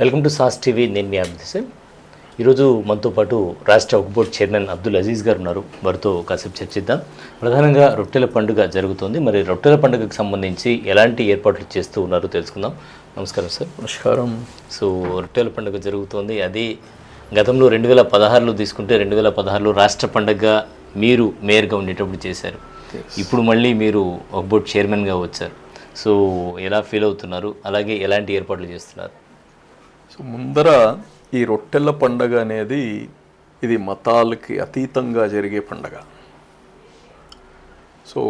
Welcome to sauce TV. నేను మీ అభిదిశన్ ఈరోజు మనతో పాటు రాష్ట్ర వక్ఫ్ బోర్డ్ చైర్మన్ అబ్దుల్ అజీజ్ గారు ఉన్నారు. వారితో కాసేపు చర్చిద్దాం. ప్రధానంగా రొట్టెల పండుగ జరుగుతోంది. మరి రొట్టెల పండుగకు సంబంధించి ఎలాంటి ఏర్పాట్లు చేస్తూ ఉన్నారో తెలుసుకుందాం. నమస్కారం సార్. నమస్కారం. సో రొట్టెల పండుగ జరుగుతోంది. అది గతంలో రెండు వేల పదహారులో తీసుకుంటే రెండు వేల పదహారులో రాష్ట్ర పండుగ మీరు మేయర్గా ఉండేటప్పుడు చేశారు. ఇప్పుడు మళ్ళీ మీరు వక్ఫ్ బోర్డ్ చైర్మన్గా వచ్చారు. సో ఎలా ఫీల్ అవుతున్నారు? అలాగే ఎలాంటి ఏర్పాట్లు చేస్తున్నారు? సో ముందర ఈ రొట్టెల పండగ అనేది ఇది మతాలకి అతీతంగా జరిగే పండగ. సో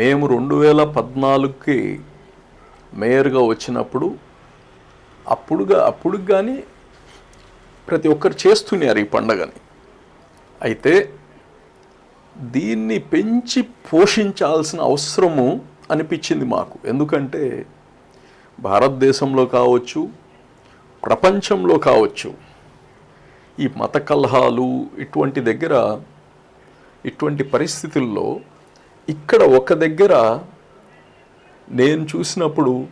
మేము రెండు వేల పద్నాలుగుకి మేయర్గా వచ్చినప్పుడు అప్పుడుగా అప్పుడు కానీ ప్రతి ఒక్కరు చేస్తున్నారు ఈ పండగని. అయితే దీన్ని పెంచి పోషించాల్సిన అవసరము అనిపించింది మాకు. ఎందుకంటే భారతదేశంలో కావచ్చు ప్రపంచంలో కావచ్చు. ఈ మత కలహాలు ఇటువంటి దగ్గర ఇటువంటి పరిస్థితుల్లో ఇక్కడ ఒక దగ్గర నేను చూసినప్పుడు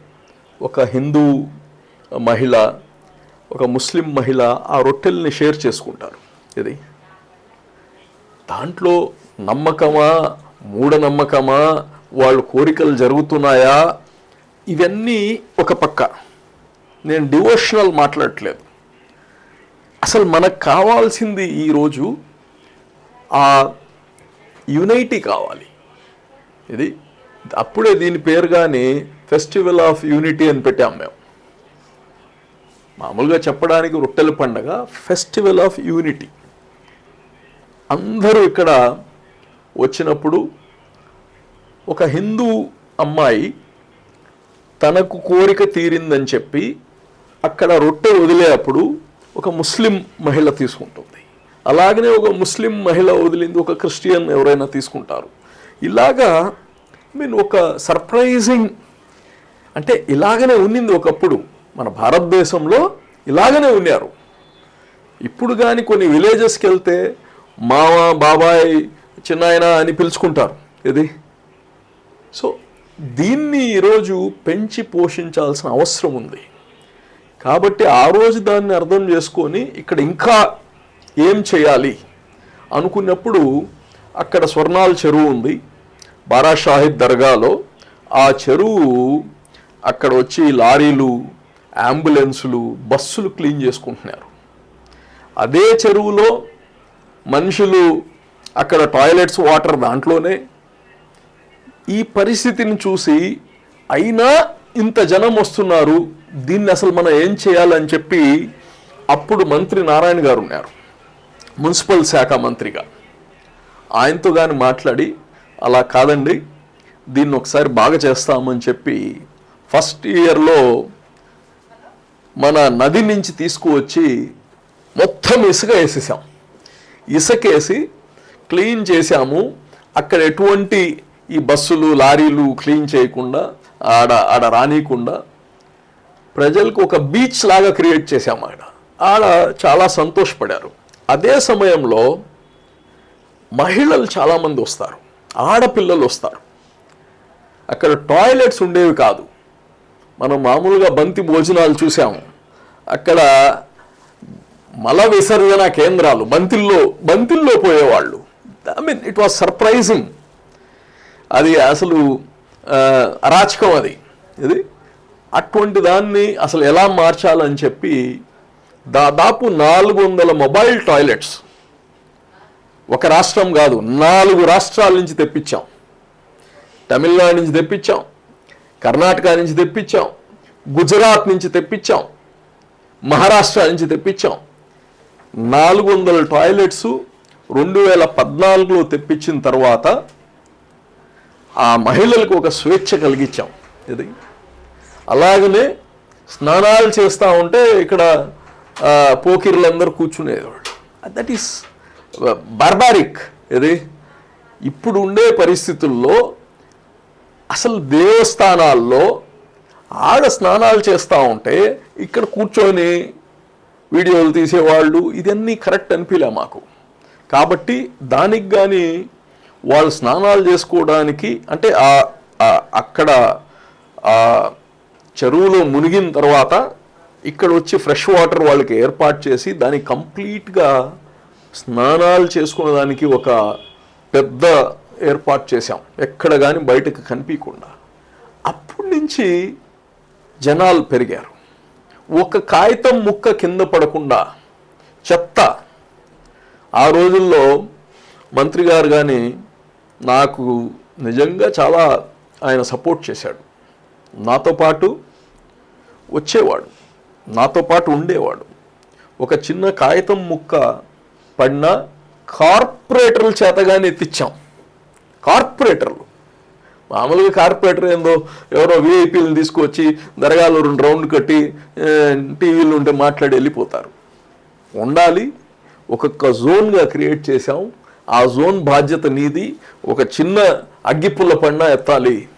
ఒక హిందూ మహిళ ఒక ముస్లిం మహిళ ఆ రొట్టెల్ని షేర్ చేసుకుంటారు. ఇది దాంట్లో నమ్మకమా మూఢనమ్మకమా వాళ్ళ కోరికలు జరుగుతున్నాయా? ఇవన్నీ ఒక పక్క. నేను డివోషనల్ మాట్లాడట్లేదు. అసలు మనకు కావాల్సింది ఈరోజు ఆ యునైటీ కావాలి. ఇది అప్పుడే దీని పేరుగానే ఫెస్టివల్ ఆఫ్ యూనిటీ అని పెట్టాం మేము. మామూలుగా చెప్పడానికి రొట్టెల పండగ ఫెస్టివల్ ఆఫ్ యూనిటీ. అందరూ ఇక్కడ వచ్చినప్పుడు ఒక హిందూ అమ్మాయి తనకు కోరిక తీరిందని చెప్పి అక్కడ రొట్టె వదిలేటప్పుడు ఒక ముస్లిం మహిళ తీసుకుంటుంది. అలాగనే ఒక ముస్లిం మహిళ వదిలింది ఒక క్రిస్టియన్ ఎవరైనా తీసుకుంటారు. ఇలాగా మీన్ ఒక సర్ప్రైజింగ్ అంటే ఇలాగనే ఉన్నింది ఒకప్పుడు. మన భారతదేశంలో ఇలాగనే ఉన్నారు. ఇప్పుడు కానీ కొన్ని విలేజెస్కి వెళ్తే మామ బాబాయ్ చిన్నాయన అని పిలుచుకుంటారు. ఇది సో దీన్ని ఈరోజు పెంచి పోషించాల్సిన అవసరం ఉంది. కాబట్టి ఆ రోజు దాన్ని అర్థం చేసుకొని ఇక్కడ ఇంకా ఏం చేయాలి? అనుకున్నప్పుడు అక్కడ స్వర్ణాల చెరువు ఉంది బారాషాహిద్ దర్గాలో. ఆ చెరువు అక్కడ వచ్చి లారీలు అంబులెన్సులు బస్సులు క్లీన్ చేసుకుంటున్నారు. అదే చెరువులో మనుషులు అక్కడ టాయిలెట్స్ వాటర్ దాంట్లోనే. ఈ పరిస్థితిని చూసి అయినా ఇంత జనం వస్తున్నారు దీన్ని అసలు మనం ఏం చేయాలని చెప్పి అప్పుడు మంత్రి నారాయణ గారు ఉన్నారు. మున్సిపల్ శాఖ మంత్రిగా. ఆయనతో కానీ మాట్లాడి అలా కాదండి దీన్ని ఒకసారి బాగా చేస్తామని చెప్పి ఫస్ట్ ఇయర్లో మన నది నుంచి తీసుకువచ్చి మొత్తం ఇసుక వేసేసాం. ఇసుకేసి క్లీన్ చేశాము. అక్కడ ఎటువంటి ఈ బస్సులు లారీలు క్లీన్ చేయకుండా ఆడ ఆడ రానియకుండా ప్రజలకు ఒక బీచ్ లాగా క్రియేట్ చేశాము ఆడ ఆడ చాలా సంతోషపడారు. అదే సమయంలో మహిళలు చాలామంది వస్తారు. ఆడపిల్లలు వస్తారు. అక్కడ టాయిలెట్స్ ఉండేవి కాదు. మనం మామూలుగా బంతి భోజనాలు చూసాము అక్కడ మల విసర్జన కేంద్రాలు బంతిల్లో బంతిల్లో పోయేవాళ్ళు. I mean it was surprising అది అసలు అరాచకం అది. ఇది అటువంటి దాన్ని అసలు ఎలా మార్చాలని చెప్పి దాదాపు నాలుగు వందల మొబైల్ టాయిలెట్స్ ఒక రాష్ట్రం కాదు నాలుగు రాష్ట్రాల నుంచి తెప్పించాం. తమిళనాడు నుంచి తెప్పించాం కర్ణాటక నుంచి తెప్పించాం గుజరాత్ నుంచి తెప్పించాం మహారాష్ట్ర నుంచి తెప్పించాం. నాలుగు వందల టాయిలెట్స్ రెండు వేల పద్నాలుగులో తెప్పించిన తర్వాత ఆ మహిళలకు ఒక స్వేచ్ఛ కలిగించాం ఇది అలాగనే స్నానాలు చేస్తూ ఉంటే ఇక్కడ పోకిర్లందరూ కూర్చునేవాళ్ళు. దట్ ఈస్ బార్బారిక్ ఇది ఇప్పుడు ఉండే పరిస్థితుల్లో అసలు దేవస్థానాల్లో ఆడ స్నానాలు చేస్తూ ఉంటే ఇక్కడ కూర్చొని వీడియోలు తీసేవాళ్ళు ఇదన్నీ కరెక్ట్ అనిపించలే మాకు. కాబట్టి దానికి కానీ వాళ్ళు స్నానాలు చేసుకోవడానికి అంటే ఆ అక్కడ ఆ చెరువులో మునిగిన తర్వాత ఇక్కడ వచ్చి ఫ్రెష్ వాటర్ వాళ్ళకి ఏర్పాటు చేసి దాన్ని కంప్లీట్గా స్నానాలు చేసుకునేదానికి ఒక పెద్ద ఏర్పాటు చేశాం. ఎక్కడ కానీ బయటకు కనిపించకుండా అప్పటి నుంచి జనాలు పెరిగారు. ఒక కాగితం ముక్క కింద పడకుండా చెత్త ఆ రోజుల్లో మంత్రి గారు కానీ నాకు నిజంగా చాలా ఆయన సపోర్ట్ చేశాడు. నాతో పాటు వచ్చేవాడు. నాతో పాటు ఉండేవాడు. ఒక చిన్న కాగితం ముక్క పడిన కార్పొరేటర్ల చేతగానే ఎత్తిచ్చాం. కార్పొరేటర్లు. మామూలుగా కార్పొరేటర్ ఏందో ఎవరో విఐపీలను తీసుకొచ్చి దరగాలు రెండు రౌండ్ కట్టి టీవీలు ఉంటే మాట్లాడి వెళ్ళిపోతారు. ఉండాలి. ఒక్కొక్క జోన్గా క్రియేట్ చేశాం. ఆ జోన్ బాధ్యత నీది ఒక చిన్న అగ్గిపుల్ల పడినా ఎత్తాలి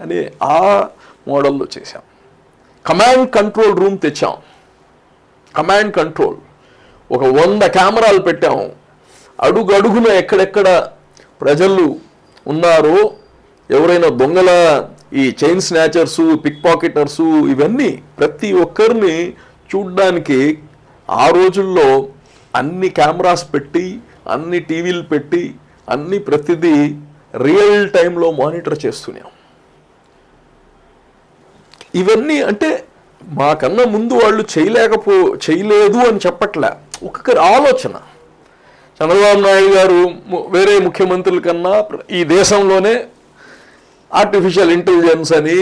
అని ఆ మోడల్లో చేశాం. కమాండ్ కంట్రోల్ రూమ్ తెచ్చాం. Command control. ఒక వంద కెమెరాలు పెట్టాము అడుగడుగున ఎక్కడెక్కడ ప్రజలు ఉన్నారో ఎవరైనా దొంగల ఈ చైన్ స్నాచర్స్ పిక్ పాకెటర్స్ ఇవన్నీ ప్రతి ఒక్కరిని చూడ్డానికి ఆ రోజుల్లో అన్ని కెమెరాస్ పెట్టి అన్ని టీవీలు పెట్టి అన్ని ప్రతిదీ రియల్ టైంలో మానిటర్ చేస్తున్నాం. ఇవన్నీ అంటే మాకన్నా ముందు వాళ్ళు చేయలేకపో చేయలేదు అని చెప్పట్లే. ఒక్కొక్కరి ఆలోచన. చంద్రబాబు నాయుడు గారు వేరే ముఖ్యమంత్రుల కన్నా ఈ దేశంలోనే ఆర్టిఫిషియల్ ఇంటెలిజెన్స్ అని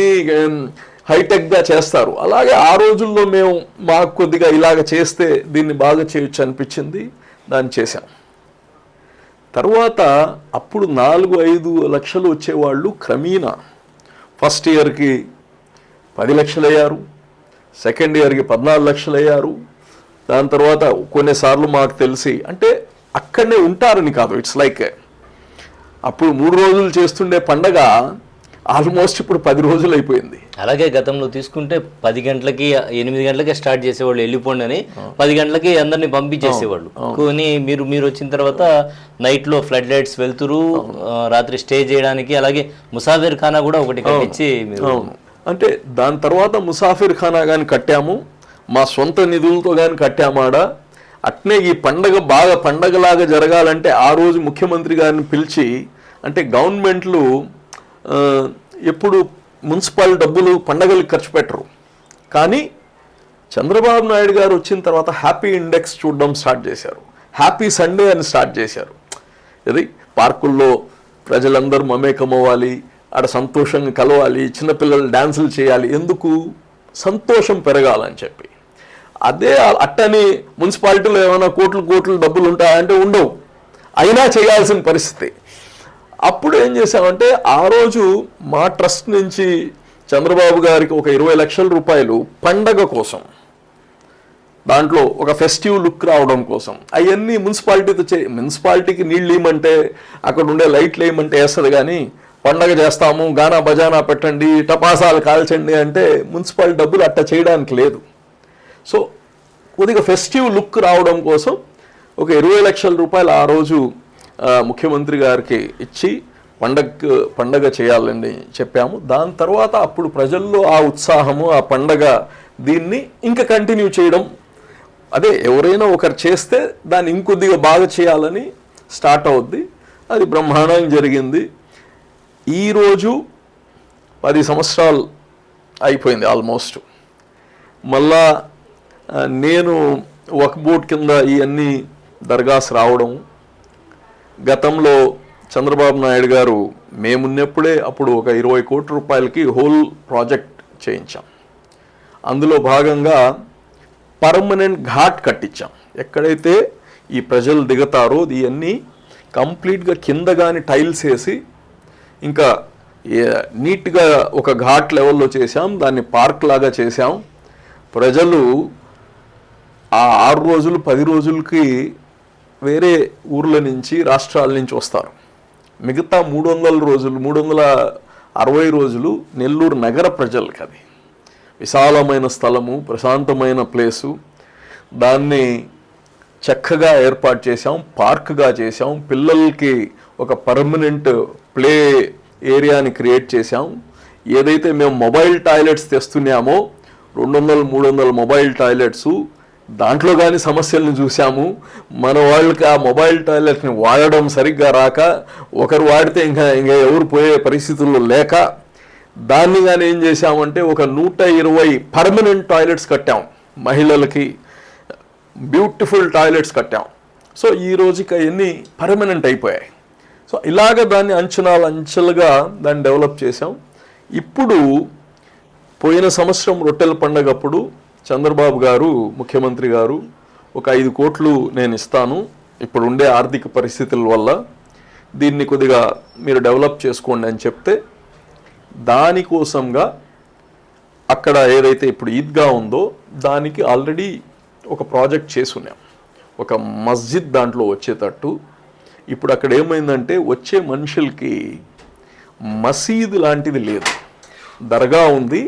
హైటెక్గా చేస్తారు. అలాగే ఆ రోజుల్లో మేము మాకు కొద్దిగా ఇలాగ చేస్తే దీన్ని బాగా చేయొచ్చు అనిపించింది. దాన్ని చేశాం. తర్వాత అప్పుడు నాలుగు ఐదు లక్షలు వచ్చేవాళ్ళు క్రమేణా. ఫస్ట్ ఇయర్కి పది లక్షలు అయ్యారు సెకండ్ ఇయర్కి పద్నాలుగు లక్షలు అయ్యారు దాని తర్వాత కొన్నిసార్లు మాకు తెలిసి అంటే అక్కడనే ఉంటారని కాదు ఇట్స్ లైక్ అప్పుడు మూడు రోజులు చేస్తుండే పండగ ఆల్మోస్ట్ ఇప్పుడు పది రోజులు అయిపోయింది. అలాగే గతంలో తీసుకుంటే పది గంటలకి ఎనిమిది గంటలకే స్టార్ట్ చేసేవాళ్ళు వెళ్ళిపోండి అని పది గంటలకి అందరిని పంపించేసేవాళ్ళు. కానీ మీరు మీరు వచ్చిన తర్వాత నైట్లో ఫ్లడ్ లైట్స్ వెళ్తురు రాత్రి స్టే చేయడానికి అలాగే ముసాఫిర్ ఖానా కూడా ఒకటి కట్టించి అంటే దాని తర్వాత ముసాఫిర్ ఖానా కానీ కట్టాము మా సొంత నిధులతో కానీ కట్టామాడ అట్నే ఈ పండగ బాగా పండగలాగా జరగాలంటే ఆ రోజు ముఖ్యమంత్రి గారిని పిలిచి అంటే గవర్నమెంట్లు ఎప్పుడు మున్సిపల్ డబ్బులు పండగలకు ఖర్చు పెట్టరు. కానీ చంద్రబాబు నాయుడు గారు వచ్చిన తర్వాత హ్యాపీ ఇండెక్స్ చూడడం స్టార్ట్ చేశారు. హ్యాపీ సండే అని స్టార్ట్ చేశారు. ఇది పార్కుల్లో ప్రజలందరూ మమేకం అవ్వాలి ఆడ సంతోషంగా కలవాలి చిన్నపిల్లలు డ్యాన్సులు చేయాలి ఎందుకు? సంతోషం పెరగాలని చెప్పి. అదే అట్టని మున్సిపాలిటీలో ఏమైనా కోట్లు కోట్లు డబ్బులు ఉంటాయంటే ఉండవు. అయినా చేయాల్సిన పరిస్థితి. అప్పుడు ఏం చేశామంటే ఆ రోజు మా ట్రస్ట్ నుంచి చంద్రబాబు గారికి ఒక ఇరవై లక్షల రూపాయలు పండగ కోసం దాంట్లో ఒక ఫెస్టివ్ లుక్ రావడం కోసం అవన్నీ మున్సిపాలిటీతో చే మున్సిపాలిటీకి నీళ్ళు ఇవ్వమంటే అక్కడ ఉండే లైట్లు వేయమంటే వేస్తుంది కానీ పండగ చేస్తాము గానా బజానా పెట్టండి టపాసాలు కాల్చండి అంటే మున్సిపల్ డబ్బులు అట్ట చేయడానికి లేదు. సో కొద్దిగా ఫెస్టివ్ లుక్ రావడం కోసం ఒక ఇరవై లక్షల రూపాయలు ఆ రోజు ముఖ్యమంత్రి గారికి ఇచ్చి పండగ పండగ చేయాలని చెప్పాము. దాని తర్వాత అప్పుడు ప్రజల్లో ఆ ఉత్సాహము ఆ పండగ దీన్ని ఇంకా కంటిన్యూ చేయడం. అదే ఎవరైనా ఒకరు చేస్తే దాన్ని ఇంకొద్దిగా బాగా చేయాలని స్టార్ట్ అవుద్ది. అది బ్రహ్మాండంగా జరిగింది. ఈరోజు పది సంవత్సరాలు అయిపోయింది ఆల్మోస్ట్ మళ్ళా నేను ఒక బోట్ కింద ఇవన్నీ దర్గాస్ రావడం గతంలో చంద్రబాబు నాయుడు గారు మేమున్నప్పుడే అప్పుడు ఒక ఇరవై కోట్ల రూపాయలకి హోల్ ప్రాజెక్ట్ చేయించాం. అందులో భాగంగా పర్మనెంట్ ఘాట్ కట్టించాం. ఎక్కడైతే ఈ ప్రజలు దిగతారో ఇవన్నీ కంప్లీట్గా కింద కానీ టైల్స్ వేసి ఇంకా నీట్గా ఒక ఘాట్ లెవెల్లో చేసాం దాన్ని పార్క్ లాగా చేసాం ప్రజలు ఆ ఆరు రోజులు పది రోజులకి వేరే ఊర్ల నుంచి రాష్ట్రాల నుంచి వస్తారు. మిగతా మూడు వందల రోజులు మూడు వందల అరవై రోజులు నెల్లూరు నగర ప్రజలకి అది. విశాలమైన స్థలము ప్రశాంతమైన ప్లేసు. దాన్ని చక్కగా ఏర్పాటు చేసాం పార్క్గా చేసాం పిల్లలకి ఒక పర్మనెంట్ ప్లే ఏరియాని క్రియేట్ చేశాం. ఏదైతే మేము మొబైల్ టాయిలెట్స్ తెస్తున్నామో రెండు వందల మూడు వందల మొబైల్ టాయిలెట్స్ దాంట్లో కానీ సమస్యలను చూసాము మన వాళ్ళకి ఆ మొబైల్ టాయిలెట్ని వాడడం సరిగ్గా రాక ఒకరు వాడితే ఇంకా ఇంకా ఎవరు పోయే పరిస్థితుల్లో లేక దాన్ని కానీ ఏం చేశామంటే ఒక నూట ఇరవై పర్మనెంట్ టాయిలెట్స్ కట్టాం మహిళలకి. బ్యూటిఫుల్ టాయిలెట్స్ కట్టాం. సో ఈ రోజుకి అవన్నీ పర్మనెంట్ అయిపోయాయి. సో ఇలాగ దాన్ని అంచనాలు అంచెలుగా దాన్ని డెవలప్ చేసాం ఇప్పుడు పోయిన సంవత్సరం రొట్టెల పండగప్పుడు చంద్రబాబు గారు ముఖ్యమంత్రి గారు ఒక ఐదు కోట్లు నేను ఇస్తాను. ఇప్పుడు ఉండే ఆర్థిక పరిస్థితుల వల్ల దీన్ని కొద్దిగా మీరు డెవలప్ చేసుకోండి అని చెప్తే దానికోసంగా అక్కడ ఏదైతే ఇప్పుడు ఈద్గా ఉందో దానికి ఆల్రెడీ ఒక ప్రాజెక్ట్ చేసున్నాం ఒక మస్జిద్ దాంట్లో వచ్చేటట్టు. ఇప్పుడు అక్కడ ఏమైందంటే వచ్చే మనుషులకి మసీదు లాంటిది లేదు. దర్గా ఉంది.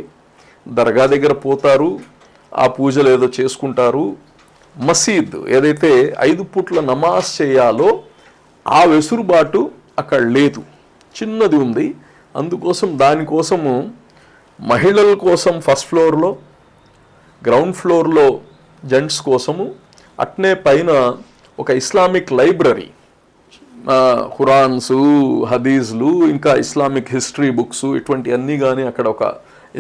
దర్గా దగ్గర పోతారు. ఆ పూజలు ఏదో చేసుకుంటారు. మసీద్ ఏదైతే ఐదు పూట్ల నమాజ్ చేయాలో ఆ వెసురుబాటు అక్కడ లేదు. చిన్నది ఉంది. అందుకోసం దానికోసము మహిళల కోసం ఫస్ట్ ఫ్లోర్లో గ్రౌండ్ ఫ్లోర్లో జెంట్స్ కోసము అట్నే పైన ఒక ఇస్లామిక్ లైబ్రరీ. ఖురాన్సు హదీజ్లు ఇంకా ఇస్లామిక్ హిస్టరీ బుక్స్ ఇటువంటి అన్నీ కానీ అక్కడ ఒక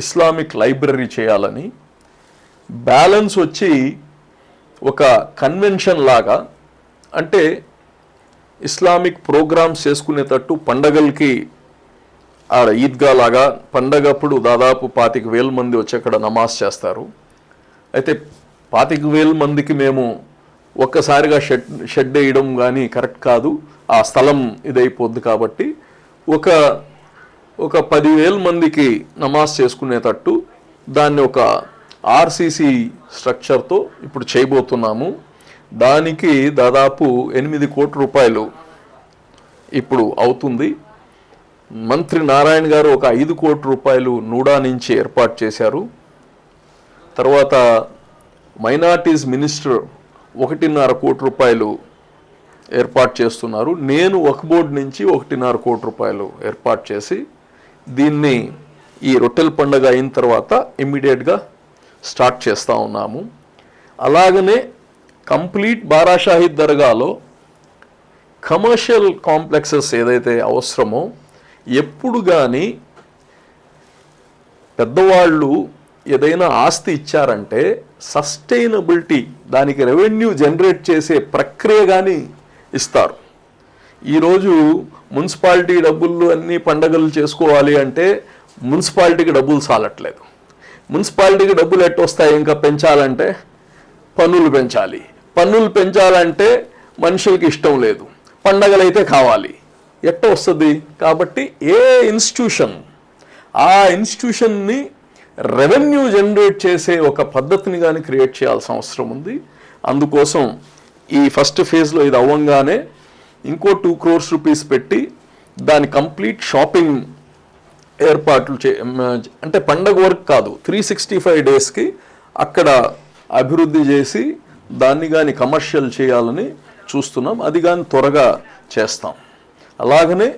ఇస్లామిక్ లైబ్రరీ చేయాలని బ్యాలెన్స్ వచ్చి ఒక కన్వెన్షన్ లాగా అంటే ఇస్లామిక్ ప్రోగ్రామ్స్ చేసుకునేటట్టు పండగలకి ఆడ ఈద్గా లాగా పండగప్పుడు దాదాపు పాతిక వేల మంది వచ్చి అక్కడ నమాజ్ చేస్తారు. అయితే పాతిక వేల మందికి మేము ఒక్కసారిగా షెడ్ షెడ్ వేయడం కానీ కరెక్ట్ కాదు. ఆ స్థలం ఇదైపోద్ది కాబట్టి ఒక ఒక పదివేల మందికి నమాజ్ చేసుకునేటట్టు దాన్ని ఒక ఆర్సీసీ స్ట్రక్చర్తో ఇప్పుడు చేయబోతున్నాము. దానికి దాదాపు ఎనిమిది కోట్ల రూపాయలు ఇప్పుడు అవుతుంది. మంత్రి నారాయణ గారు ఒక ఐదు కోట్ల రూపాయలు నూడా నుంచి ఏర్పాటు చేశారు. తర్వాత మైనార్టీస్ మినిస్టర్ ఒకటిన్నర కోటి రూపాయలు ఏర్పాటు చేస్తున్నారు. నేను ఒక బోర్డు నుంచి ఒకటిన్నర కోటి రూపాయలు ఏర్పాటు చేసి దీన్ని ఈ రొట్టెల పండుగ అయిన తర్వాత ఇమ్మీడియట్గా స్టార్ట్ చేస్తూ ఉన్నాము. అలాగనే కంప్లీట్ బారాషాహిద్ దర్గాలో కమర్షియల్ కాంప్లెక్సెస్ ఏదైతే అవసరమో ఎప్పుడు కానీ పెద్దవాళ్ళు ఏదైనా ఆస్తి ఇచ్చారంటే సస్టైనబిలిటీ దానికి రెవెన్యూ జనరేట్ చేసే ప్రక్రియ కానీ ఇస్తారు. ఈరోజు మున్సిపాలిటీ డబ్బులు అన్ని పండగలు చేసుకోవాలి అంటే మున్సిపాలిటీకి డబ్బులు చాలట్లేదు మున్సిపాలిటీకి డబ్బులు ఎట్టు వస్తాయి ఇంకా పెంచాలంటే పన్నులు పెంచాలి. పన్నులు పెంచాలంటే మనుషులకి ఇష్టం లేదు. పండగలైతే కావాలి. ఎట్ట వస్తుంది? కాబట్టి ఏ ఇన్స్టిట్యూషన్ ఆ ఇన్స్టిట్యూషన్ని రెవెన్యూ జనరేట్ చేసే ఒక పద్ధతిని కానీ క్రియేట్ చేయాల్సిన అవసరం ఉంది. అందుకోసం ఈ ఫస్ట్ ఫేజ్లో ఇది అవ్వంగానే ఇంకో టూ క్రోర్స్ రూపీస్ పెట్టి దాని కంప్లీట్ షాపింగ్ ఏర్పాట్లు చే అంటే పండగ వర్క్ కాదు త్రీ సిక్స్టీ ఫైవ్ డేస్కి అక్కడ అభివృద్ధి చేసి దాన్ని కానీ కమర్షియల్ చేయాలని చూస్తున్నాం. అది కానీ త్వరగా చేస్తాం. అలాగనే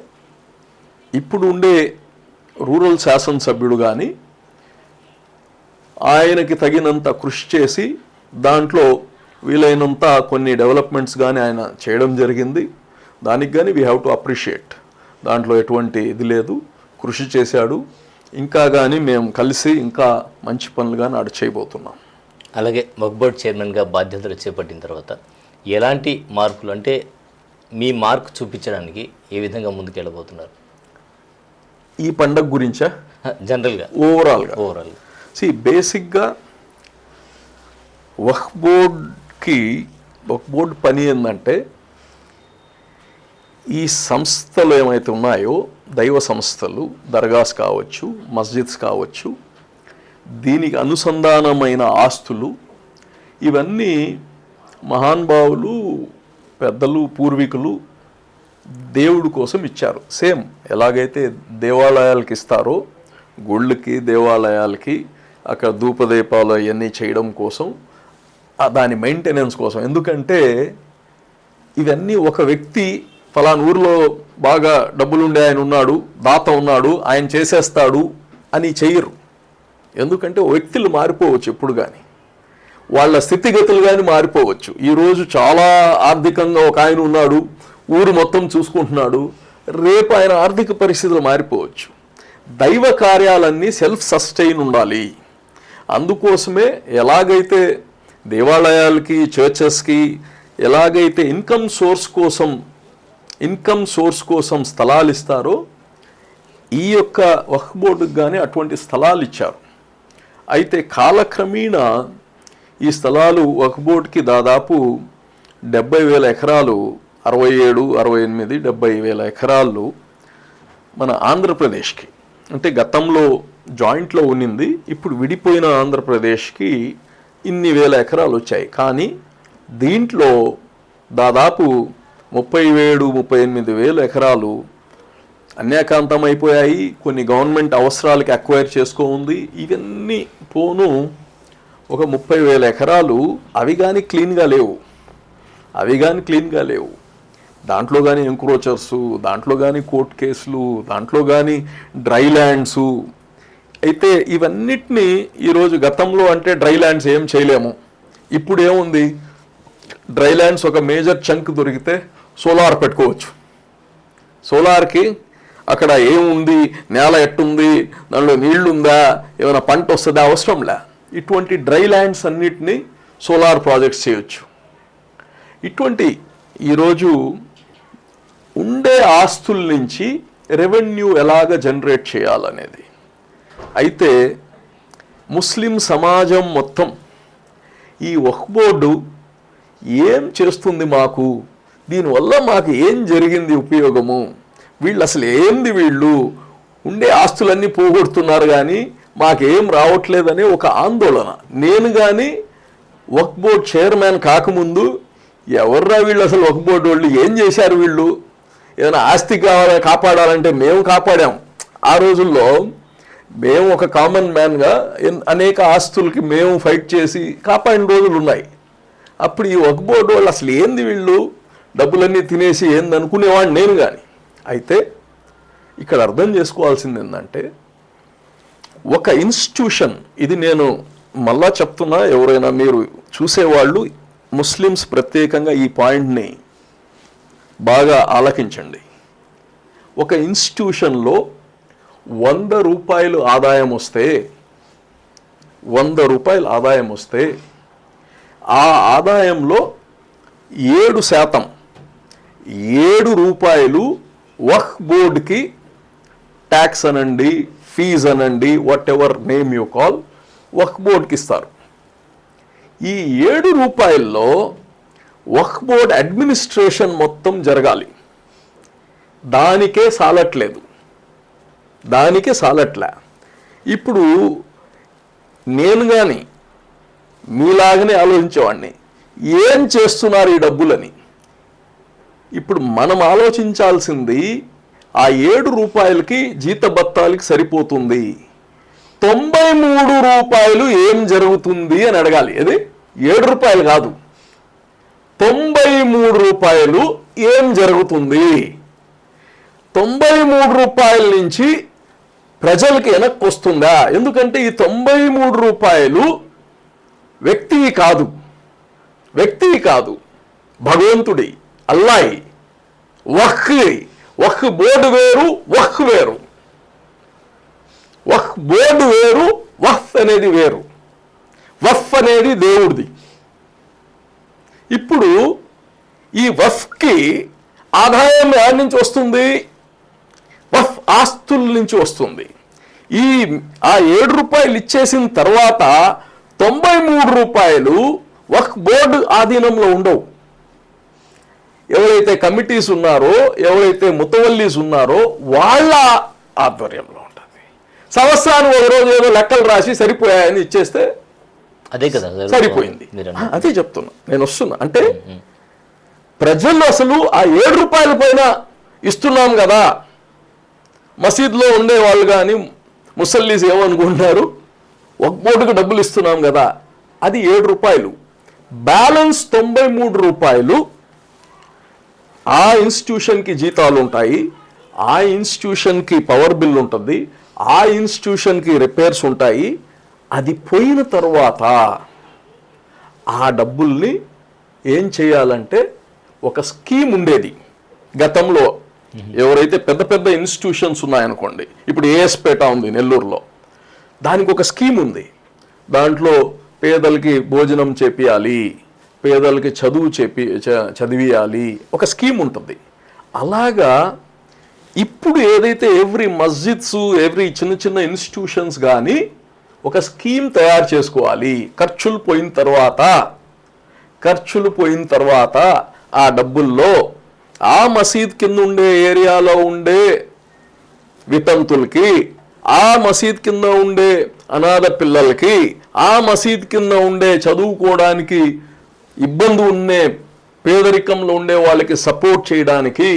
ఇప్పుడు ఉండే రూరల్ శాసనసభ్యుడు కానీ ఆయనకి తగినంత కృషి చేసి దాంట్లో వీలైనంత కొన్ని డెవలప్మెంట్స్ కానీ ఆయన చేయడం జరిగింది. దానికి కానీ వీ హ్యావ్ టు అప్రిషియేట్ దాంట్లో ఎటువంటి ఇది లేదు. కృషి చేశాడు. ఇంకా కానీ మేము కలిసి ఇంకా మంచి పనులు కానీ ఆడు చేయబోతున్నాం. అలాగే వక్బోర్డ్ చైర్మన్గా బాధ్యతలు చేపట్టిన తర్వాత ఎలాంటి మార్పులు అంటే మీ మార్క్ చూపించడానికి ఏ విధంగా ముందుకెళ్ళబోతున్నారు? ఈ పండగ గురించా? జనరల్గా. ఓవరాల్గా ఓవరాల్ సి బేసిక్గా వక్ బోర్డ్కి వక్ బోర్డ్ పని ఏంటంటే ఈ సంస్థలు ఏమైతే ఉన్నాయో దైవ సంస్థలు దర్గాస్ కావచ్చు మస్జిద్స్ కావచ్చు దీనికి అనుసంధానమైన ఆస్తులు ఇవన్నీ మహానుభావులు పెద్దలు పూర్వీకులు దేవుడి కోసం ఇచ్చారు. సేమ్ ఎలాగైతే దేవాలయాలకి ఇస్తారో గుళ్ళకి దేవాలయాలకి అక్కడ ధూపదీపాలు అవన్నీ చేయడం కోసం దాని మెయింటెనెన్స్ కోసం. ఎందుకంటే ఇవన్నీ ఒక వ్యక్తి ఫలానా ఊర్లో బాగా డబ్బులుండే ఆయన ఉన్నాడు దాత ఉన్నాడు ఆయన చేసేస్తాడు అని చెయ్యరు. ఎందుకంటే వ్యక్తులు మారిపోవచ్చు ఎప్పుడు కానీ వాళ్ళ స్థితిగతులు కానీ మారిపోవచ్చు. ఈరోజు చాలా ఆర్థికంగా ఒక ఆయన ఉన్నాడు ఊరు మొత్తం చూసుకుంటున్నాడు రేపు ఆయన ఆర్థిక పరిస్థితులు మారిపోవచ్చు. దైవ కార్యాలన్నీ సెల్ఫ్ సస్టైన్ ఉండాలి. అందుకోసమే ఎలాగైతే దేవాలయాలకి చర్చెస్కి ఎలాగైతే ఇన్కమ్ సోర్స్ కోసం ఇన్కమ్ సోర్స్ కోసం స్థలాలు ఇస్తారో ఈ యొక్క వక్ఫ్ బోర్డుకు కానీ అటువంటి స్థలాలు ఇచ్చారు. అయితే కాలక్రమేణా ఈ స్థలాలు వక్ఫ్ బోర్డుకి దాదాపు డెబ్బై వేల ఎకరాలు అరవై ఏడు అరవై ఎనిమిది డెబ్బై వేల ఎకరాలు మన ఆంధ్రప్రదేశ్కి. అంటే గతంలో జాయింట్లో ఉన్నింది ఇప్పుడు విడిపోయిన ఆంధ్రప్రదేశ్కి ఇన్ని వేల ఎకరాలు వచ్చాయి. కానీ దీంట్లో దాదాపు ముప్పై ఏడు ముప్పై ఎనిమిది వేల ఎకరాలు అన్యాకాంతం అయిపోయాయి కొన్ని గవర్నమెంట్ అవసరాలకి అక్వైర్ చేసుకోంది ఇవన్నీ పోను ఒక ముప్పై వేల ఎకరాలు అవి కానీ క్లీన్గా లేవు. అవి కానీ క్లీన్గా లేవు. దాంట్లో కానీ ఎంక్రోచర్స్ దాంట్లో కానీ కోర్ట్ కేసులు దాంట్లో కానీ డ్రై ల్యాండ్స్ అయితే ఇవన్నిటినీ ఈరోజు గతంలో అంటే డ్రై ల్యాండ్స్ ఏం చేయలేము. ఇప్పుడు ఏముంది డ్రై ల్యాండ్స్ ఒక మేజర్ చంక్ దొరికితే సోలార్ పెట్టుకోవచ్చు. సోలార్కి అక్కడ ఏముంది? నేల ఎట్టుంది? దానిలో నీళ్ళుందా ఏమైనా పంట వస్తుందా? అవసరం లే. ఇటువంటి డ్రై ల్యాండ్స్ అన్నిటినీ సోలార్ ప్రాజెక్ట్స్ చేయొచ్చు. ఇటువంటి ఈరోజు ఉండే ఆస్తుల నుంచి రెవెన్యూ ఎలాగ జనరేట్ చేయాలనేది. అయితే ముస్లిం సమాజం మొత్తం ఈ వక్ బోర్డు ఏం చేస్తుంది మాకు? దీనివల్ల మాకు ఏం జరిగింది ఉపయోగము? వీళ్ళు అసలు ఏంది వీళ్ళు? ఉండే ఆస్తులన్నీ పోగొడుతున్నారు కానీ మాకేం రావట్లేదనే ఒక ఆందోళన. నేను కానీ వక్ బోర్డ్ చైర్మన్ కాకముందు ఎవర్రా వీళ్ళు అసలు వక్ బోర్డు వాళ్ళు? ఏం చేశారు వీళ్ళు? ఏదైనా ఆస్తి కావాలా కాపాడాలంటే మేము కాపాడాం. ఆ రోజుల్లో మేము ఒక కామన్ మ్యాన్గా ఎన్- అనేక ఆస్తులకి మేము ఫైట్ చేసి కాపాడిన రోజులు ఉన్నాయి అప్పుడు ఈ వక్ బోర్డు వాళ్ళు అసలు ఏంది వీళ్ళు? డబ్బులన్నీ తినేసి ఏంది అనుకునేవాడిని నేను కానీ అయితే ఇక్కడ అర్థం చేసుకోవాల్సింది ఏంటంటే ఒక ఇన్స్టిట్యూషన్ ఇది నేను మళ్ళా చెప్తున్నా ఎవరైనా మీరు చూసేవాళ్ళు ముస్లిమ్స్ ప్రత్యేకంగా ఈ పాయింట్ని బాగా ఆలకించండి. ఒక ఇన్స్టిట్యూషన్లో వంద రూపాయలు ఆదాయం వస్తే వంద రూపాయలు ఆదాయం వస్తే ఆ ఆదాయంలో ఏడు శాతం ఏడు రూపాయలు వక్ బోర్డ్కి ట్యాక్స్ అనండి ఫీజ్ అనండి whatever name you call Waqf బోర్డ్కి ఇస్తారు. ఈ ఏడు రూపాయల్లో వక్ బోర్డ్ అడ్మినిస్ట్రేషన్ మొత్తం జరగాలి. దానికే సాలట్లేదు. దానికే సాలట్లే. ఇప్పుడు నేను కానీ మీలాగనే ఆలోచించేవాడిని ఏం చేస్తున్నారు ఈ డబ్బులని? ఇప్పుడు మనం ఆలోచించాల్సింది ఆ ఏడు రూపాయలకి జీతబత్తాలకి సరిపోతుంది. తొంభై మూడు రూపాయలు ఏం జరుగుతుంది అని అడగాలి. అది ఏడు రూపాయలు కాదు. తొంభై మూడు రూపాయలు ఏం జరుగుతుంది? తొంభై మూడు రూపాయల నుంచి ప్రజలకి వెనక్కి వస్తుందా? ఎందుకంటే ఈ తొంభై మూడు రూపాయలు వ్యక్తివి కాదు. వ్యక్తివి కాదు. భగవంతుడి అల్లాయి. వహ్ వహ్ బోర్డు వేరు వహ్ వేరు. వహ్ బోర్డు వేరు వహ్ అనేది వేరు. వఫ్ అనేది దేవుడిది. ఇప్పుడు ఈ వఫ్కి ఆదాయం ఎక్కడి నుంచి వస్తుంది? వఫ్ ఆస్తుల నుంచి వస్తుంది. ఈ ఆ ఏడు రూపాయలు ఇచ్చేసిన తర్వాత తొంభై మూడు రూపాయలు వక్ బోర్డు ఆధీనంలో ఉండవు. ఎవరైతే కమిటీస్ ఉన్నారో ఎవరైతే ముతవల్లీస్ ఉన్నారో వాళ్ళ ఆధ్వర్యంలో ఉంటుంది. సంవత్సరానికి ఒక రోజు ఏదో లెక్కలు రాసి సరిపోయాయని ఇచ్చేస్తే అదే కదా. సరిపోయింది. అదే చెప్తున్నా. నేను వస్తున్నా. అంటే ప్రజలు అసలు ఆ ఏడు రూపాయల పైన ఇస్తున్నాం కదా. మసీద్లో ఉండే వాళ్ళు కానీ ముసల్లీస్ ఏమనుకుంటున్నారు? ఒక బోర్డుకు డబ్బులు ఇస్తున్నాం కదా అది ఏడు రూపాయలు. బ్యాలెన్స్ తొంభై మూడు రూపాయలు ఆ ఇన్స్టిట్యూషన్కి జీతాలు ఉంటాయి ఆ ఇన్స్టిట్యూషన్కి పవర్ బిల్ ఉంటుంది ఆ ఇన్స్టిట్యూషన్కి రిపేర్స్ ఉంటాయి. అది పోయిన తర్వాత ఆ డబ్బుల్ని ఏం చేయాలంటే ఒక స్కీమ్ ఉండేది. గతంలో ఎవరైతే పెద్ద పెద్ద ఇన్స్టిట్యూషన్స్ ఉన్నాయనుకోండి ఇప్పుడు ఏఎస్పేట ఉంది నెల్లూరులో దానికి ఒక స్కీమ్ ఉంది. దాంట్లో పేదలకి భోజనం చేపియాలి పేదలకి చదువు చెప్పి చ- చదివియాలి ఒక స్కీమ్ ఉంటుంది. అలాగా ఇప్పుడు ఏదైతే ఎవ్రీ మస్జిద్స్ ఎవ్రీ చిన్న చిన్న ఇన్స్టిట్యూషన్స్ కానీ ఒక స్కీమ్ తయారు చేసుకోవాలి. ఖర్చులు పోయిన తర్వాత ఖర్చులు పోయిన తర్వాత ఆ డబ్బుల్లో ఆ మసీద్ కింద ఉండే ఏరియాలో ఉండే వితంతులకి ఆ మసీద్ కింద ఉండే అనాథ పిల్లలకి ఆ మసీద్ కింద ఉండే చదువుకోవడానికి ఇబ్బంది ఉండే పేదరికంలో ఉండే వాళ్ళకి సపోర్ట్ చేయడానికి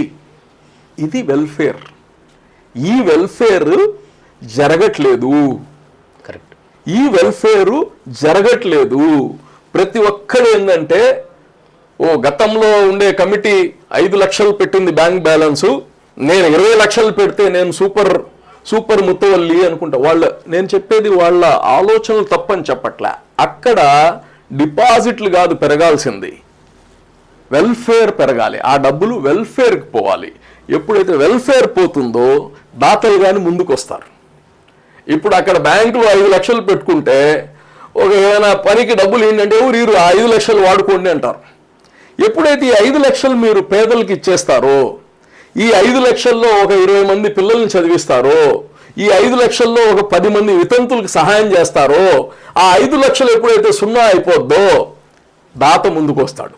ఇది వెల్ఫేర్. ఈ వెల్ఫేర్ జరగట్లేదు. కరెక్ట్. ఈ వెల్ఫేర్ జరగట్లేదు. ప్రతి ఒక్కరు ఏంటంటే ఓ గతంలో ఉండే కమిటీ ఐదు లక్షలు పెట్టింది బ్యాంక్ బ్యాలెన్స్ నేను ఇరవై లక్షలు పెడితే నేను సూపర్ సూపర్ ముత్తవల్లి అనుకుంటా. వాళ్ళ నేను చెప్పేది వాళ్ళ ఆలోచనలు తప్పని చెప్పట్లే. అక్కడ డిపాజిట్లు కాదు పెరగాల్సింది. వెల్ఫేర్ పెరగాలి. ఆ డబ్బులు వెల్ఫేర్కి పోవాలి. ఎప్పుడైతే వెల్ఫేర్ పోతుందో దాతలు కానీ ముందుకు వస్తారు ఇప్పుడు అక్కడ బ్యాంకులో ఐదు లక్షలు పెట్టుకుంటే ఒక ఏదైనా పనికి డబ్బులు ఏంటంటే ఎవరు ఐదు లక్షలు వాడుకోండి అంటారు. ఎప్పుడైతే ఈ ఐదు లక్షలు మీరు పేదలకు ఇచ్చేస్తారో ఈ ఐదు లక్షల్లో ఒక ఇరవై మంది పిల్లల్ని చదివిస్తారో ఈ ఐదు లక్షల్లో ఒక పది మంది వితంతులకు సహాయం చేస్తారో ఆ ఐదు లక్షలు ఎప్పుడైతే సున్నా అయిపోద్దో దాత ముందుకు వస్తాడు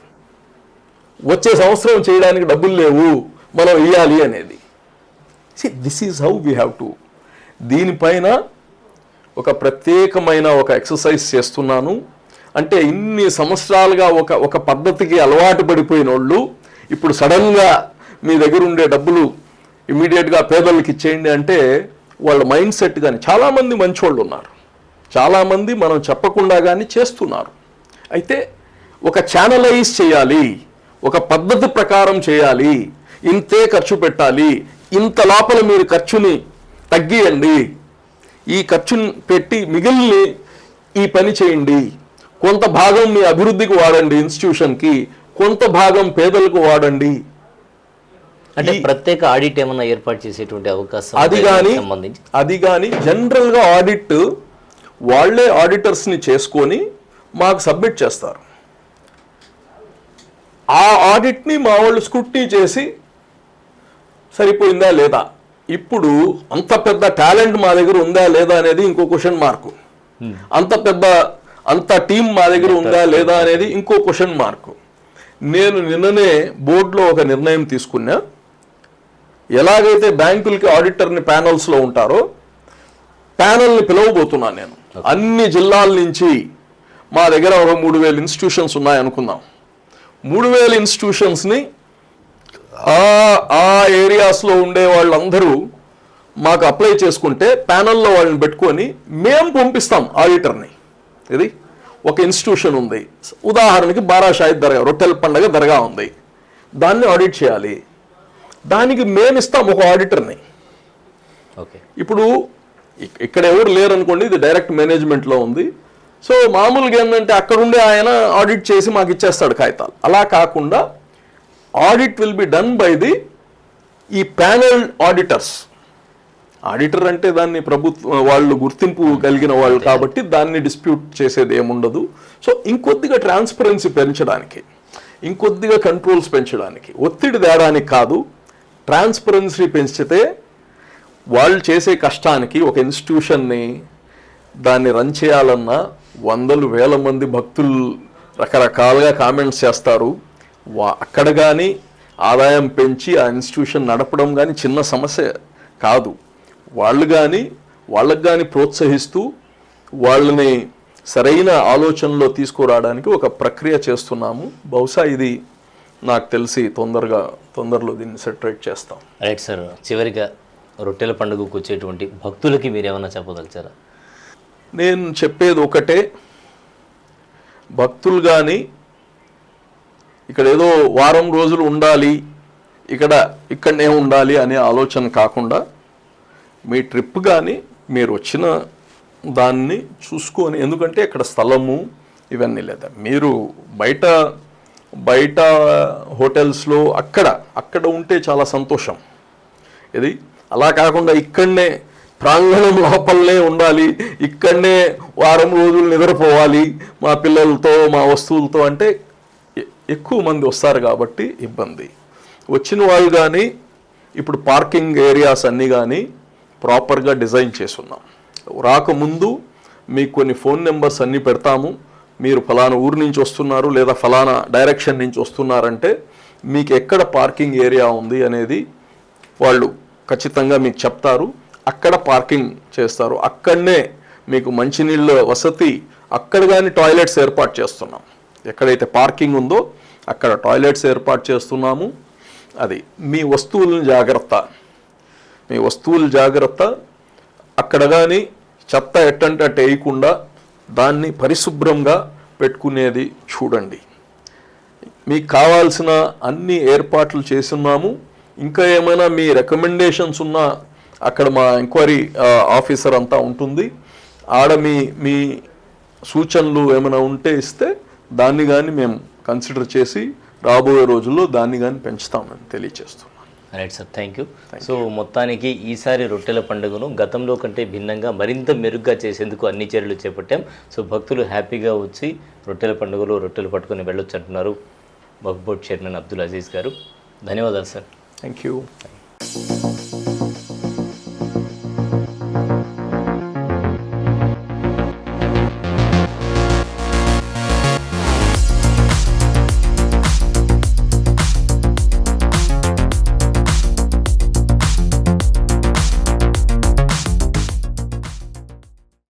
వచ్చే సంవత్సరం చేయడానికి డబ్బులు లేవు మనం ఇవ్వాలి అనేది. This is how we have to దీనిపైన ఒక ప్రత్యేకమైన ఒక ఎక్సర్సైజ్ చేస్తున్నాను. అంటే ఇన్ని సంవత్సరాలుగా ఒక ఒక పద్ధతికి అలవాటు పడిపోయిన వాళ్ళు ఇప్పుడు సడన్గా మీ దగ్గర ఉండే డబ్బులు ఇమీడియట్గా పేదలకు ఇచ్చేయండి అంటే వాళ్ళ మైండ్ సెట్ కానీ చాలామంది మంచివాళ్ళు ఉన్నారు. చాలామంది మనం చెప్పకుండా కానీ చేస్తున్నారు. అయితే ఒక ఛానలైజ్ చేయాలి ఒక పద్ధతి ప్రకారం చేయాలి ఇంతే ఖర్చు పెట్టాలి ఇంత లోపల మీరు ఖర్చుని తగ్గియండి ఈ ఖర్చుని పెట్టి మిగిలిన ఈ పని చేయండి కొంత భాగం మీ అభివృద్ధికి వాడండి ఇన్స్టిట్యూషన్కి కొంత భాగం పేదలకు వాడండి అంటే ప్రత్యేక ఆడిట్ ఏమన్నా ఏర్పాటు చేసేటువంటి అవకాశం అది కానీ అది కానీ జనరల్గా ఆడిట్ వాళ్ళే ఆడిటర్స్ని చేసుకొని మాకు సబ్మిట్ చేస్తారు. ఆ ఆడిట్ని మా వాళ్ళు స్క్రూట్నీ చేసి సరిపోయిందా లేదా? ఇప్పుడు అంత పెద్ద టాలెంట్ మా దగ్గర ఉందా లేదా అనేది ఇంకో క్వశ్చన్ మార్కు. అంత పెద్ద అంత టీం మా దగ్గర ఉందా లేదా అనేది ఇంకో క్వశ్చన్ మార్కు. నేను నిన్ననే బోర్డులో ఒక నిర్ణయం తీసుకున్నా. ఎలాగైతే బ్యాంకులకి ఆడిటర్ని ప్యానల్స్లో ఉంటారో ప్యానల్ని పిలవబోతున్నాను నేను. అన్ని జిల్లాల నుంచి మా దగ్గర ఒక మూడు వేల ఇన్స్టిట్యూషన్స్ ఉన్నాయనుకుందాం మూడు వేల ఇన్స్టిట్యూషన్స్ని ఆ ఆ ఏరియాస్లో ఉండే వాళ్ళందరూ మాకు అప్లై చేసుకుంటే ప్యానల్లో వాళ్ళని పెట్టుకొని మేము పంపిస్తాం ఆడిటర్ని. ఇది ఒక ఇన్స్టిట్యూషన్ ఉంది. ఉదాహరణకి బారాషాహిద్ దర్గా రొట్టెల పండగ దర్గా ఉంది. దాన్ని ఆడిట్ చేయాలి. దానికి మేము ఇస్తాం ఒక ఆడిటర్ని. ఓకే. ఇప్పుడు ఇక్- ఇక్కడ ఎవరు లేరు అనుకోండి ఇది డైరెక్ట్ మేనేజ్మెంట్లో ఉంది. సో మామూలుగా ఏంటంటే అక్కడ ఉండే ఆయన ఆడిట్ చేసి మాకు ఇచ్చేస్తాడు కాగితాలు. అలా కాకుండా audit will be done by the ఈ ప్యానల్ ఆడిటర్స్. ఆడిటర్ అంటే దాన్ని ప్రభుత్వం వాళ్ళు గుర్తింపు కలిగిన వాళ్ళు కాబట్టి దాన్ని డిస్ప్యూట్ చేసేది ఏముండదు. సో ఇంకొద్దిగా ట్రాన్స్పరెన్సీ పెంచడానికి ఇంకొద్దిగా కంట్రోల్స్ పెంచడానికి ఒత్తిడి తేడానికి కాదు ట్రాన్స్పరెన్సీ పెంచితే వాళ్ళు చేసే కష్టానికి ఒక ఇన్స్టిట్యూషన్ని దాన్ని రన్ చేయాలన్నా వందలు వేల మంది భక్తులు రకరకాలుగా కామెంట్స్ చేస్తారు. వా అక్కడ కానీ ఆదాయం పెంచి ఆ ఇన్స్టిట్యూషన్ నడపడం కానీ చిన్న సమస్య కాదు. వాళ్ళు కానీ వాళ్ళకి కానీ ప్రోత్సహిస్తూ వాళ్ళని సరైన ఆలోచనలో తీసుకురావడానికి ఒక ప్రక్రియ చేస్తున్నాము. బహుశా ఇది నాకు తెలిసి తొందరగా తొందరలో దీన్ని సెటరేట్ చేస్తాం. రైట్ సార్ చివరిగా రొట్టెల పండుగకు వచ్చేటువంటి భక్తులకి మీరు ఏమైనా చెప్పదలిచారా? నేను చెప్పేది ఒకటే భక్తులు కానీ ఇక్కడ ఏదో వారం రోజులు ఉండాలి ఇక్కడ ఇక్కడనే ఉండాలి అనే ఆలోచన కాకుండా మీ ట్రిప్ కానీ మీరు వచ్చిన దాన్ని చూసుకొని ఎందుకంటే ఇక్కడ స్థలము ఇవన్నీ లేదా మీరు బయట బయట హోటల్స్లో అక్కడ అక్కడ ఉంటే చాలా సంతోషం. ఇది అలా కాకుండా ఇక్కడనే ప్రాంగణం లోపలనే ఉండాలి ఇక్కడనే వారం రోజులు నిద్రపోవాలి మా పిల్లలతో మా వస్తువులతో అంటే ఎ- ఎక్కువ మంది వస్తారు కాబట్టి ఇబ్బంది. వచ్చిన వాళ్ళు కానీ ఇప్పుడు పార్కింగ్ ఏరియాస్ అన్నీ కానీ ప్రాపర్గా డిజైన్ చేసున్నాం. రాకముందు మీకు కొన్ని ఫోన్ నెంబర్స్ అన్నీ పెడతాము. మీరు ఫలానా ఊరు నుంచి వస్తున్నారు లేదా ఫలానా డైరెక్షన్ నుంచి వస్తున్నారంటే మీకు ఎక్కడ పార్కింగ్ ఏరియా ఉంది అనేది వాళ్ళు ఖచ్చితంగా మీకు చెప్తారు. అక్కడ పార్కింగ్ చేస్తారు. అక్కడనే మీకు మంచినీళ్ళ వసతి అక్కడ కానీ టాయిలెట్స్ ఏర్పాటు చేస్తున్నాం. ఎక్కడైతే పార్కింగ్ ఉందో అక్కడ టాయిలెట్స్ ఏర్పాటు చేస్తున్నాము. అది మీ వస్తువులను జాగ్రత్త. మీ వస్తువులు జాగ్రత్త అక్కడ కానీ చెత్త ఎట్టంటే వేయకుండా దాన్ని పరిశుభ్రంగా పెట్టుకునేది చూడండి. మీకు కావాల్సిన అన్ని ఏర్పాట్లు చేస్తున్నాము. ఇంకా ఏమైనా మీ రికమెండేషన్స్ ఉన్నా అక్కడ మా ఎంక్వైరీ ఆఫీసర్ అంతా ఉంటుంది. ఆడ మీ మీ సూచనలు ఏమైనా ఉంటే ఇస్తే దాన్ని కానీ మేము కన్సిడర్ చేసి రాబోయే రోజుల్లో దాన్ని కానీ పెంచుతామని తెలియచేస్తున్నాం right sir thank you so మొత్తానికి ఈసారి రొట్టెల పండుగను గతంలో కంటే భిన్నంగా మరింత మెరుగ్గా చేసేందుకు అన్ని చర్యలు చేపట్టాం. సో భక్తులు హ్యాపీగా వచ్చి రొట్టెల పండుగలో రొట్టెలు పట్టుకొని వెళ్ళొచ్చు అంటున్నారు బగ్బోర్డ్ చైర్మన్ అబ్దుల్ అజీజ్ గారు. ధన్యవాదాలు సార్ థ్యాంక్ యూ